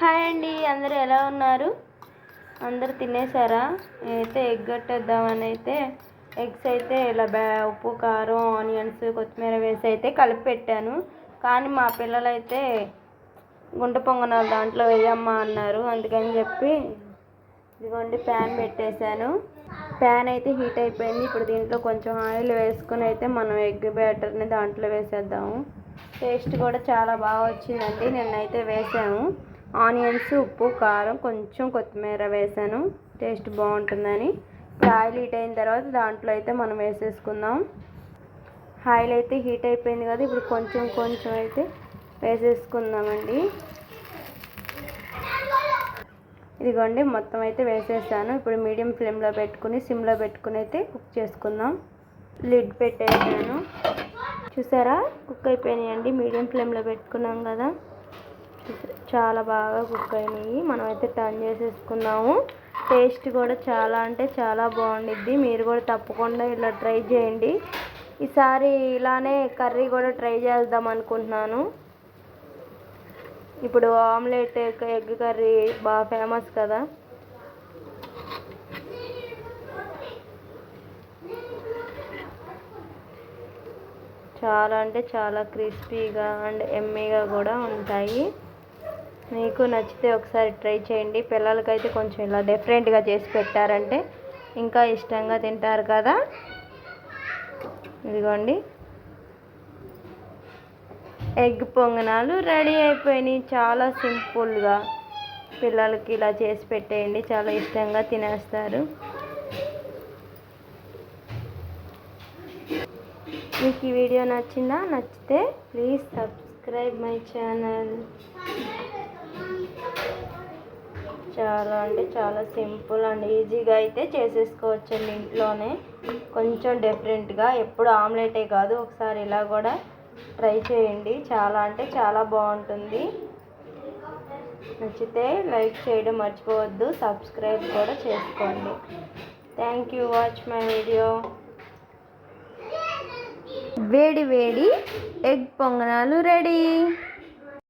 Hi అండి అందరూ ఎలా ఉన్నారు? అందరు తినేసారా? నేనైతే ఎగ్ కట్టేద్దామని అయితే ఎగ్స్ అయితే ఇలా బ్యా ఉప్పు కారం ఆనియన్స్ కొత్తిమీర వేసి అయితే కలిపి పెట్టాను. కానీ మా పిల్లలైతే గుంట పొంగనాలు దాంట్లో వేయమ్మా అన్నారు. అందుకని చెప్పి ఇదిగోండి ప్యాన్ పెట్టేశాను. ప్యాన్ అయితే హీట్ అయిపోయింది. ఇప్పుడు దీంట్లో కొంచెం ఆయిల్ వేసుకుని అయితే మనం ఎగ్ బ్యాటర్ని దాంట్లో వేసేద్దాము. టేస్ట్ కూడా చాలా బాగా వచ్చిందండి. నిన్నైతే వేసాము. ఆనియన్స్ ఉప్పు కారం కొంచెం కొత్తిమీర వేసాను. టేస్ట్ బాగుంటుందని. ఇప్పుడు ఆయిల్ హీట్ అయిన తర్వాత దాంట్లో అయితే మనం వేసేసుకుందాం. ఆయిల్ అయితే హీట్ అయిపోయింది కదా ఇప్పుడు కొంచెం కొంచెం అయితే వేసేసుకుందామండి. ఇదిగోండి మొత్తం అయితే వేసేసాను. ఇప్పుడు మీడియం ఫ్లేమ్లో పెట్టుకుని సిమ్లో పెట్టుకుని అయితే కుక్ చేసుకుందాం. లిడ్ పెట్టేసాను. చూసారా? కుక్ అయిపోయినాయండి. మీడియం ఫ్లేమ్లో పెట్టుకున్నాం కదా. చాలా బాగా కుక్ అయినాయి. మనమైతే టర్న్ చేసేసుకున్నాము. టేస్ట్ కూడా చాలా అంటే చాలా బాగుండిద్ది. మీరు కూడా తప్పకుండా ఇలా ట్రై చేయండి. ఈసారి ఇలానే కర్రీ కూడా ట్రై చేద్దాం అనుకుంటున్నాను. ఇప్పుడు ఆమ్లెట్ ఎగ్ కర్రీ బాగా ఫేమస్ కదా. చాలా అంటే చాలా క్రిస్పీగా అండ్ ఎమ్మీగా కూడా ఉంటాయి. మీకు నచ్చితే ఒకసారి ట్రై చేయండి. పిల్లలకైతే కొంచెం ఇలా డిఫరెంట్గా చేసి పెట్టారంటే ఇంకా ఇష్టంగా తింటారు కదా. ఇదిగోండి. ఎగ్ పొంగనాలు రెడీ అయిపోయినాయి. చాలా సింపుల్గా పిల్లలకి ఇలా చేసి పెట్టేయండి. చాలా ఇష్టంగా తినేస్తారు. మీకు ఈ వీడియో నచ్చిందా? నచ్చితే ప్లీజ్ సబ్స్క్రైబ్ మై ఛానల్. చాలా అంటే చాలా సింపుల్ అండ్ ఈజీగా అయితే చేసేసుకోవచ్చండి ఇంట్లోనే. కొంచెం డిఫరెంట్గా ఎప్పుడు ఆమ్లెటే కాదు ఒకసారి ఇలా కూడా ట్రై చేయండి. చాలా అంటే చాలా బాగుంటుంది. నచ్చితే లైక్ చేయడం మర్చిపోవద్దు సబ్స్క్రైబ్ కూడా చేసుకోండి. Thank you watch my video వేడి వేడి ఎగ్ పొంగనాలు రెడీ.